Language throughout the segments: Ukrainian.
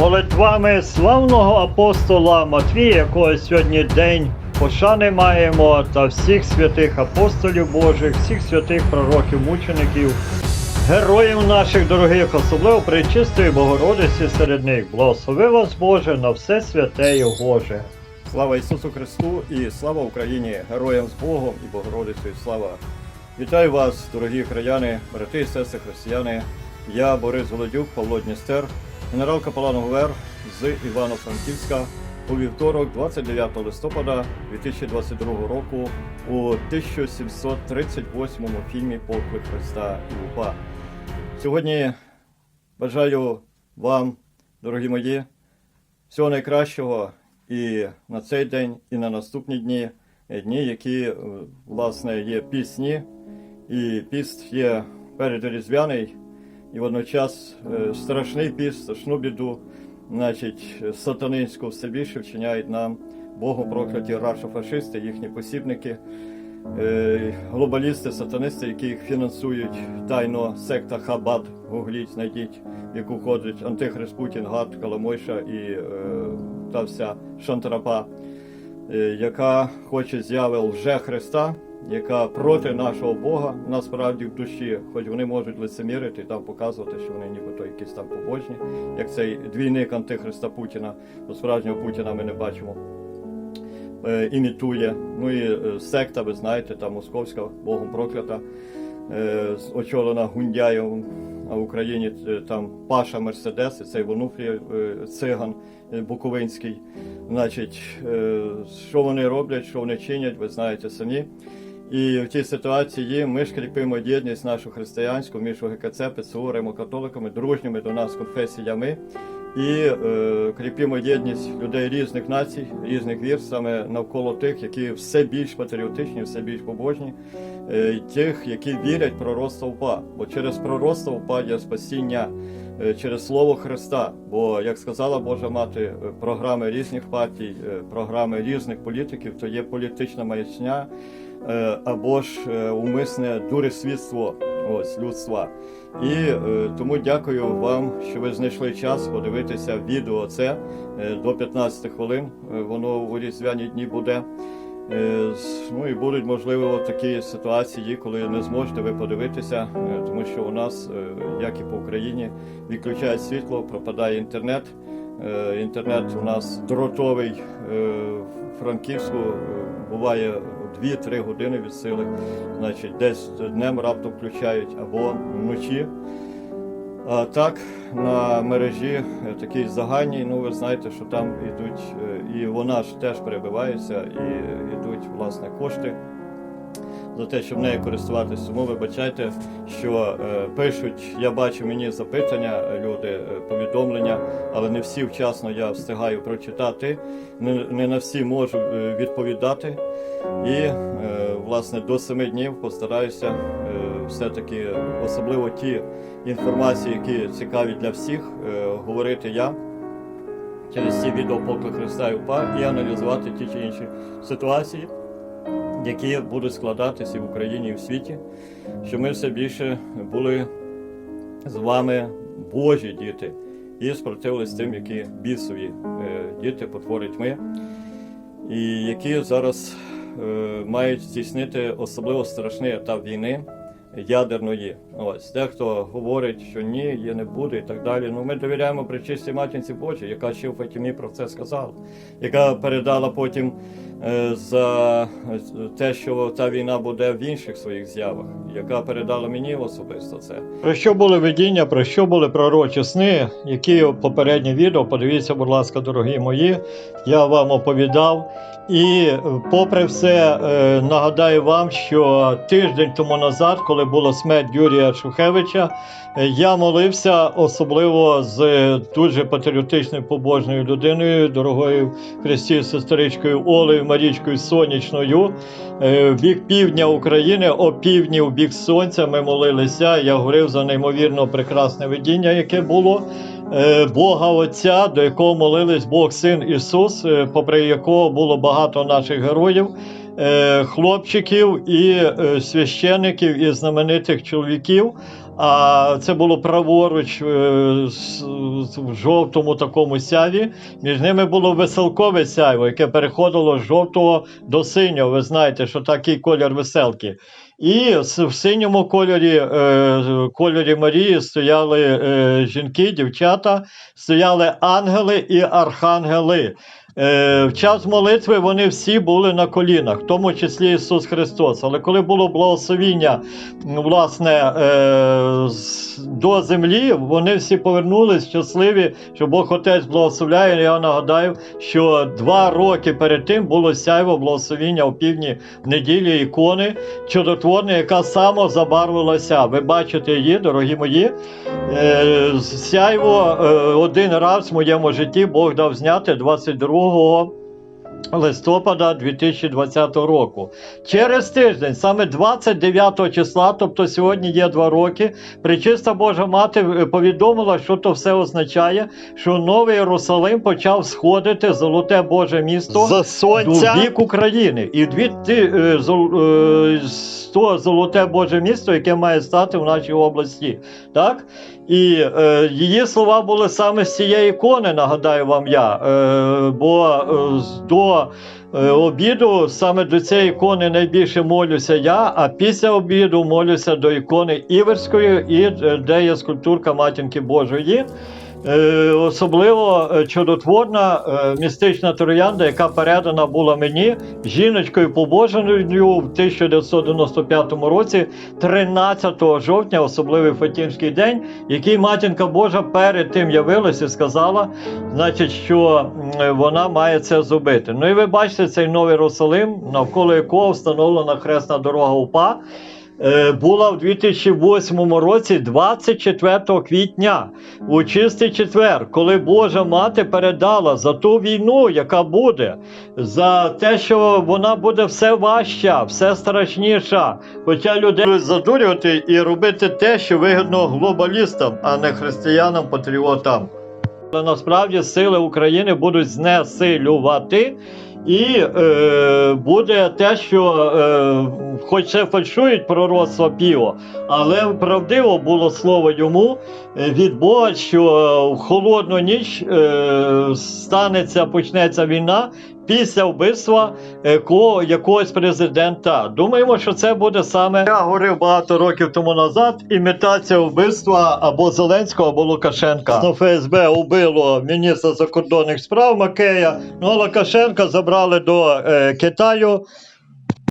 Молитвами славного апостола Матвія, якого сьогодні день пошани маємо, та всіх святих апостолів Божих, всіх святих пророків, мучеників, героїв наших дорогих, особливо пречистої Богородиці серед них. Благослови вас, Боже, на все святе і Боже. Слава Ісусу Христу і слава Україні! Героям з Богом і Богородицею слава! Вітаю вас, дорогі краяни, брати і сестри християни. Я Борис Голодюк, Павло Дністер, генерал капелан ГУВР з Івано-Франківська у вівторок, 29 листопада 2022 року у 1738 фільмі Поклик Христа і УПА. Сьогодні бажаю вам, дорогі мої, всього найкращого і на цей день, і на наступні дні, дні, які е, власне є пісні, і піст є передріздвяний, і водночас е, страшний піст, страшну біду, значить, сатанинську все більше вчиняють нам Богом прокляті рашофашисти, їхні посібники, е, глобалісти, сатанисти, які їх фінансують. Тайно секта Хабад, гугліть, знайдіть, в яку ходить Антихрист Путін, Гад, Каламойша і е, та вся шантарапа, е, яка хоче зяви лже Христа, яка проти нашого Бога насправді в душі, хоч вони можуть лицемірити там показувати, що вони нібито якісь там побожні, як цей двійник Антихриста Путіна, справжнього Путіна ми не бачимо е, імітує. Ну і е, секта, ви знаєте, та московська, Богом проклята, е, очолена Гундяєвим, а в Україні там Паша Мерседес, цей Вонуфрій циган Буковинський. Значить, що вони роблять, що вони чинять, ви знаєте самі. І в цій ситуації ми ж кріпимо єдність нашу християнську між ОГКЦ, ПЦУ, римокатоликами, дружніми до нас конфесіями і е, кріпимо єдність людей різних націй, різних вір, саме навколо тих, які все більш патріотичні, все більш побожні, е, тих, які вірять пророцтво УПА. Бо через пророцтво УПА є спасіння. е, Через слово Христа, бо як сказала Божа мати, е, програми різних партій, е, програми різних політиків, то є політична маячня або ж е, умисне дуресвітство ось людства. І е, тому дякую вам, що ви знайшли час подивитися відео це е, до 15 хвилин. Е, Воно у різдвяні дні буде. Е, Ну і будуть можливо такі ситуації, коли не зможете ви подивитися, е, тому що у нас, е, як і по Україні, відключають світло, пропадає інтернет. Е, Інтернет у нас дротовий е, в Франківську е, буває 2-3 години від сили. Значить, десь днем раптом включають або вночі. А так, на мережі е, такій загальній, ну ви знаєте, що там йдуть, е, і вона ж теж перебивається, і йдуть власне кошти за те, щоб нею користуватися. Тому вибачайте, що е, пишуть, я бачу мені запитання, е, люди, е, повідомлення, але не всі вчасно я встигаю прочитати, не, не на всі можу е, відповідати. І е, власне до семи днів постараюся е, все-таки, особливо ті інформації, які цікаві для всіх, е, говорити я через ці відео поклик Христа і УПА і аналізувати ті чи інші ситуації, які будуть складатися в Україні і в світі, щоб ми все більше були з вами Божі діти і спротивились тим, які бісові е, діти, потвори тьми, і які зараз е, мають здійснити особливо страшний етап війни ядерної. Ось дехто говорить, що ні, є не буде і так далі. Ну ми довіряємо причистій матінці Божій, яка ще в Фатімі про це сказала, яка передала потім е, за те, що та війна буде в інших своїх з'явах, яка передала мені особисто це. Про що були видіння, про що були пророчі сни, які попереднє відео, подивіться, будь ласка, дорогі мої, я вам оповідав. І е, попри все, е, нагадаю вам, що тиждень тому назад, коли була смерть Юрія Шухевича, я молився особливо з дуже патріотичною побожною людиною, дорогою Христі сестричкою Олею Марічкою Сонячною. Е, бік півдня України, о півдні в бік сонця ми молилися. Я говорив за неймовірно прекрасне видіння, яке було. е, Бога Отця, до якого молились Бог Син Ісус, е, попри якого було багато наших героїв, хлопчиків і е, священиків і знаменитих чоловіків. а це було праворуч е, в жовтому такому сяві. Між ними було веселкове сяйво, яке переходило з жовтого до синього. Ви знаєте, що такий колір веселки. І в синьому кольорі, е, кольорі Марії стояли е, жінки, дівчата, стояли ангели і архангели. Е, в час молитви вони всі були на колінах, в тому числі Ісус Христос. Але коли було благословіння власне, е, до землі, вони всі повернулись щасливі, що Бог Отець благословляє. Я нагадаю, що два роки перед тим було сяйво благословіння у півдні неділі ікони чудотворне, яка само забарвилася. Ви бачите її, дорогі мої. Е, Сяйво один раз в моєму житті Бог дав зняти 22 листопада 2020 року. Через тиждень, саме 29 числа, тобто сьогодні є два роки, Пречиста Божа Мати е, повідомила, що то все означає, що Новий Єрусалим почав сходити золоте Боже місто За сонця. в бік України. І дві е, е, то золоте Боже місто, яке має стати в нашій області. Так? І е, її слова були саме з цієї ікони, нагадаю вам я. Е, бо е, до е, обіду саме до цієї ікони найбільше молюся я, а після обіду молюся до ікони Іверської, і е, де є скульптурка Матінки Божої. Е, особливо е, чудотворна е, містична троянда, яка передана була мені жіночкою побоженою в 1995 році, 13 жовтня, особливий Фатімський день, який матінка Божа перед тим явилась і сказала, значить, що вона має це зробити. Ну і ви бачите цей новий Єрусалим, навколо якого встановлена хресна дорога УПА. Е, Була в 2008 році, 24 квітня, у чистий четвер, коли Божа мати передала за ту війну, яка буде, за те, що вона буде все важча, все страшніша. Хоча людей задурювати і робити те, що вигідно глобалістам, а не християнам-патріотам. Але насправді сили України будуть знесилювати. І е, буде те, що е, хоч це фальшують пророцтво Піо, але правдиво було слово йому е, від Бога, що в холодну ніч е, станеться, почнеться війна після вбивства е, ко- якогось президента. Думаємо, що це буде саме. Я говорив багато років тому назад. Імітація вбивства або Зеленського, або Лукашенка. Ну, ФСБ убило міністра закордонних справ Макея. Ну а Лукашенка забрали до е, Китаю.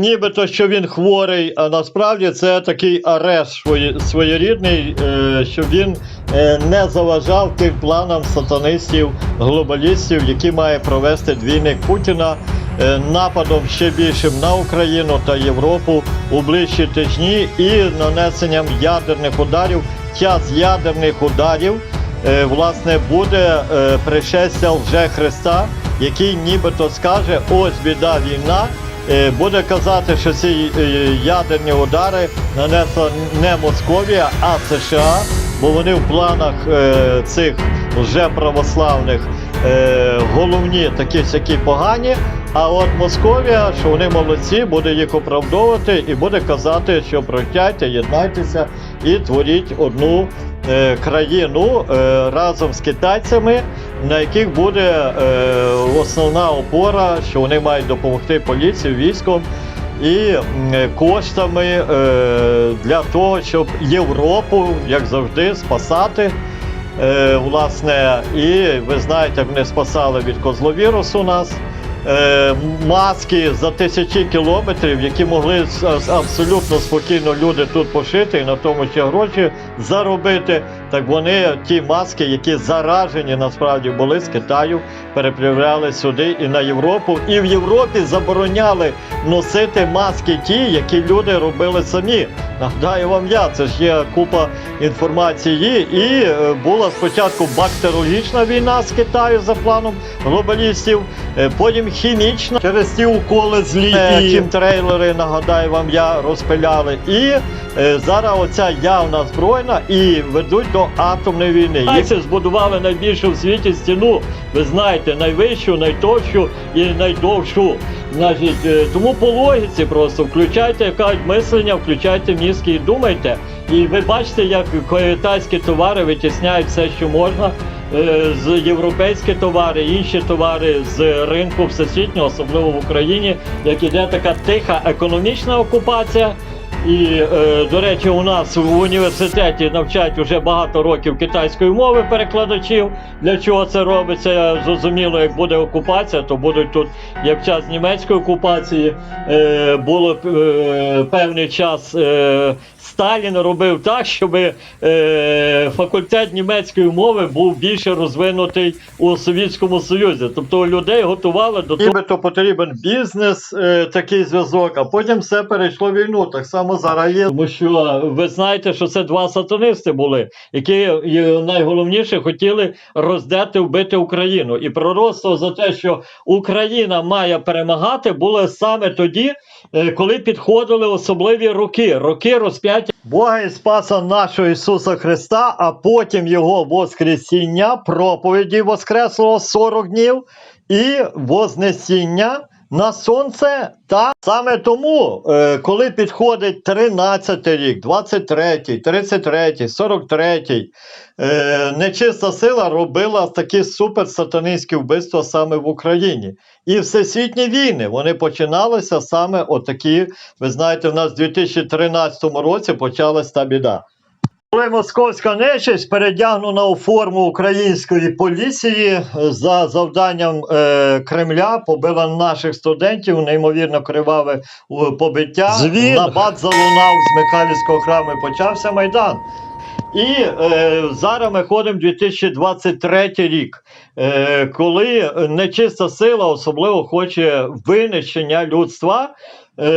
Нібито що він хворий, а насправді це такий арешт своєрідний, е, щоб він е, не заважав тим планам сатанистів, глобалістів, які має провести двійник Путіна е, нападом ще більшим на Україну та Європу у ближчі тижні і нанесенням ядерних ударів. Час ядерних ударів власне буде пришестя лже Христа, який нібито скаже: ось біда війна. Е, Буде казати, що ці е, ядерні удари нанесла не Московія, а США, бо вони в планах е, цих лжеправославних е, головні такі всякі погані. А от Московія, що вони молодці, буде їх оправдовувати і буде казати, що прощайте, єднайтеся і творіть одну країну е, разом з китайцями, на яких буде е, основна опора, що вони мають допомогти поліції, військом і коштами е, для того, щоб Європу, як завжди, спасати. Е, власне, і ви знаєте, вони спасали від козловірусу нас. Е, маски за тисячі кілометрів, які могли абсолютно спокійно люди тут пошити і на тому ще гроші заробити. Так вони ті маски, які заражені насправді були з Китаю, переправляли сюди і на Європу. І в Європі забороняли носити маски ті, які люди робили самі. Нагадаю вам я, це ж є купа інформації. І е, була спочатку бактеріологічна війна з Китаю за планом глобалістів, е, потім хімічна через ті уколи злі і трейлери, нагадаю вам, я розпиляли. І е, зараз оця явна збройна і ведуть до атомної війни. Китайці збудували найбільшу в світі стіну. Ви знаєте, найвищу, найтовщу і найдовшу. Значить, е, тому по логіці просто включайте якась мислення, включайте мізки і думайте. І ви бачите, як китайські товари витісняють все, що можна. е, З європейські товари, інші товари з ринку всесвітнього, особливо в Україні, як іде така тиха економічна окупація. І, е, до речі, у нас в університеті навчають вже багато років китайської мови перекладачів. Для чого це робиться? Зрозуміло, як буде окупація, то будуть тут, як в час німецької окупації, е, було е, певний час. Е, Сталін робив так, щоб е, факультет німецької мови був більше розвинутий у Совєтському Союзі. Тобто людей готували до того, нібито потрібен бізнес, е, такий зв'язок, а потім все перейшло в війну. Так само зараз є. Тому що ви знаєте, що це два сатанисти були, які е, найголовніше хотіли роздати, вбити Україну. І пророцтво за те, що Україна має перемагати, було саме тоді, е, коли підходили особливі роки, роки розп'яття Бога і Спаса нашого Ісуса Христа, а потім Його Воскресіння, проповіді Воскреслого 40 днів і Вознесіння на сонце. Та саме тому, е, коли підходить 13 рік, 23, 33, 43, е, нечиста сила робила такі суперсатанинські вбивства саме в Україні. І всесвітні війни вони починалися саме отакі. Ви знаєте, в нас в 2013 році почалась та біда. Коли московська нечисть передягнена у форму української поліції е, за завданням е, Кремля побила наших студентів, неймовірно криваве е, побиття. Звір. Набат залунав з Михайлівського храму і почався майдан. І е, зараз ми ходимо 2023 рік, е, коли нечиста сила особливо хоче винищення людства, е,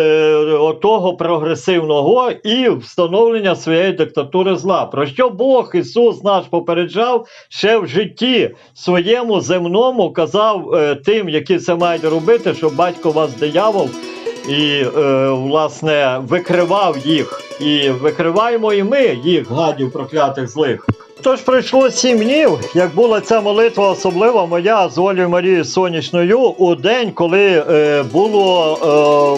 отого прогресивного і встановлення своєї диктатури зла. Про що Бог Ісус наш попереджав ще в житті своєму земному, казав е, тим, які це мають робити, що батько вас диявол і е, власне викривав їх, і викриваємо і ми їх, гадів проклятих злих. Тож пройшло сім днів, як була ця молитва особлива моя з Олею Марією Сонячною у день, коли е, було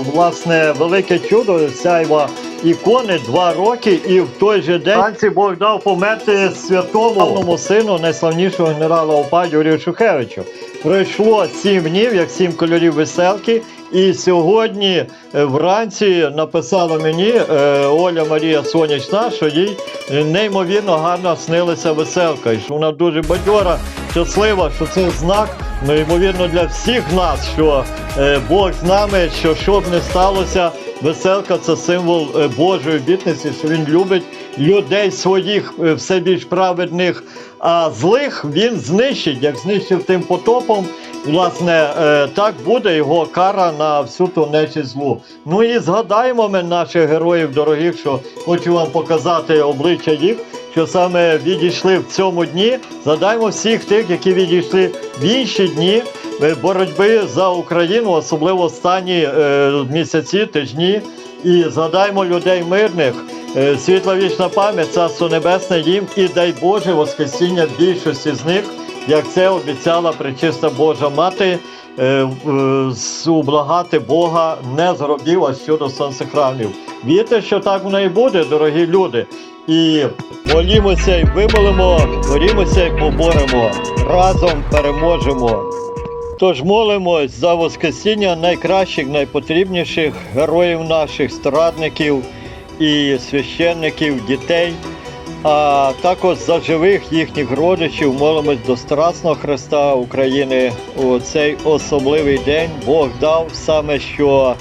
е, власне велике чудо сяйва ікони два роки, і в той же день Франції Бог дав померти святому сину найславнішого генерала ОПА Юрію Шухевичу. Пройшло сім днів, як сім кольорів веселки. І сьогодні е, вранці написала мені е, Оля Марія Сонячна, що їй неймовірно гарно снилася веселка, і що вона дуже бадьора, щаслива, що це знак, ну, ймовірно, для всіх нас, що е, Бог з нами, що що б не сталося, веселка це символ Божої обітниці, що він любить людей своїх все більш праведних, а злих він знищить, як знищив тим потопом. Власне, е, так буде його кара на всю ту злу. Ну і згадаємо ми наших героїв дорогих, що хочу вам показати обличчя їх, що саме відійшли в цьому дні. Згадаємо всіх тих, які відійшли в інші дні е, боротьби за Україну, особливо останні е, місяці, тижні. І згадаємо людей мирних. Світла вічна пам'ять, царство небесне їм і дай Боже Воскресіння більшості з них, як це обіцяла пречиста Божа Мати, е, ублагати Бога не з гробів, а щодо сонцехрамів. Вірте, що так воно і буде, дорогі люди. І молімося і вимолимо, борімося і поборемо. Разом переможемо. Тож молимось за Воскресіння найкращих, найпотрібніших героїв наших, страдників і священників, дітей, а також за живих їхніх родичів молимось до Страсного Христа України у цей особливий день. Бог дав саме, що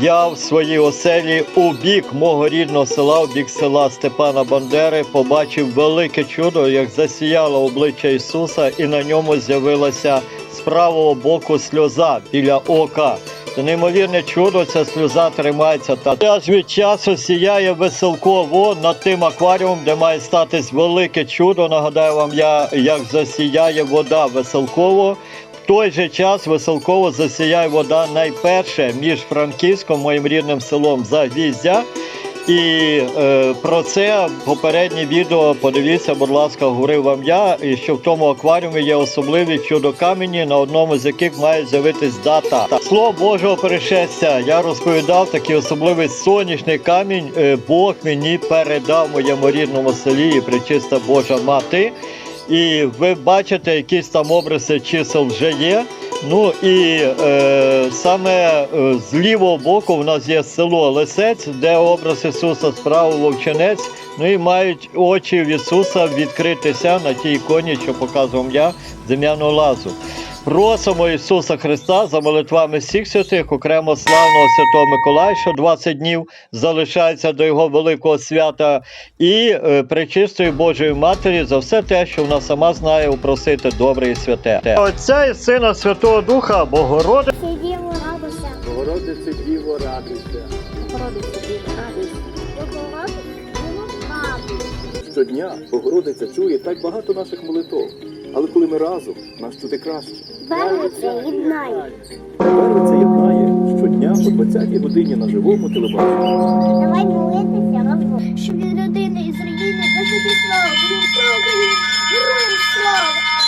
я в своїй оселі у бік мого рідного села, у бік села Степана Бандери, побачив велике чудо, як засіяло обличчя Ісуса, і на ньому з'явилася з правого боку сльоза біля ока. Це неймовірне чудо, ця сльоза тримається. Та аж від часу сіяє веселково над тим акваріумом, де має статись велике чудо. Нагадаю вам, я як засіяє вода веселково. В той же час веселково засіяє вода найперше між Франківськом, моїм рідним селом Загвіздя І е, про це попереднє відео подивіться, будь ласка, говорив вам я, і що в тому акваріумі є особливі чудо-камені, на одному з яких має з'явитись дата. Слово Божого перешестя. Я розповідав такий особливий сонячний камінь. е, Бог мені передав моєму рідному селі і причиста Божа мати. І ви бачите, якісь там обриси чисел вже є. Ну і е, саме е, з лівого боку в нас є село Лисець, де образ Ісуса справа вовчинець. Ну і мають очі в Ісуса відкритися на тій іконі, що показував я зем'яну лазу. Просимо Ісуса Христа за молитвами всіх святих, окремо славного Святого Миколая, що 20 днів залишається до Його великого свята, і е, пречистої Божої Матері за все те, що вона сама знає упросити добре і святе. Отця і Сина Святого Духа, Богороди. Сидімо, радуйся. Богородице Діво, радуйся. Богородиця, Діво, радуйся. Богородиця, Діво, радуйся. Щодня Богородиця чує так багато наших молитов. Але коли ми разом, нас чути краще. Вервиця єднає. Вервиця єднає щодня по 20 годині на живому телебаченні. Давай молитися разом. Щоб від родини із руїни високі слава, слава, Україні, героям слава.